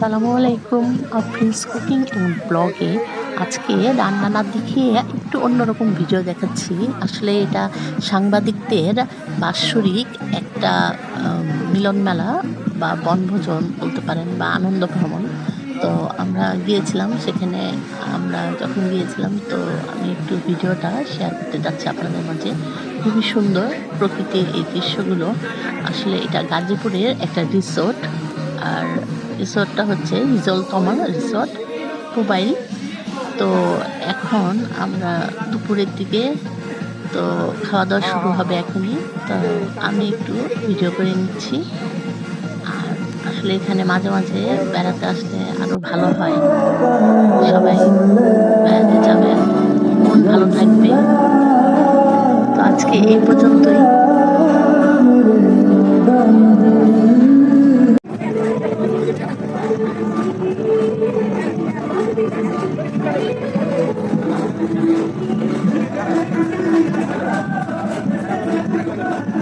আসসালামু আলাইকুম। Prince cooking and ব্লগে আজকে রান্না না দেখিয়ে একটু অন্যরকম ভিডিও দেখাচ্ছি। আসলে এটা সাংবাদিকদের বাৎসরিক একটা মিলন মেলা বা বনভোজন বলতে পারেন বা আনন্দ ভ্রমণ। তো আমরা গিয়েছিলাম, সেখানে আমরা যখন গিয়েছিলাম, তো আমি একটু ভিডিওটা শেয়ার করতে যাচ্ছি আপনাদের মাঝে। খুবই সুন্দর প্রকৃতির এই দৃশ্যগুলো। আসলে এটা গাজীপুরের একটা রিসোর্ট আর রিসোর্টটা হচ্ছে রিজল তমা রিসোর্ট মোবাইল তো এখন আমরা দুপুরের দিকে তো খাওয়া দাওয়া শুরু হবে এখনই। তো আমি একটু ভিডিও করে নিচ্ছি। আর আসলে এখানে মাঝে মাঝে বেড়াতে আসলে আরও ভালো হয়। সবাই বেড়াতে যাবে, মন ভালো থাকবে। তো আজকে এই পর্যন্তই। Thank you.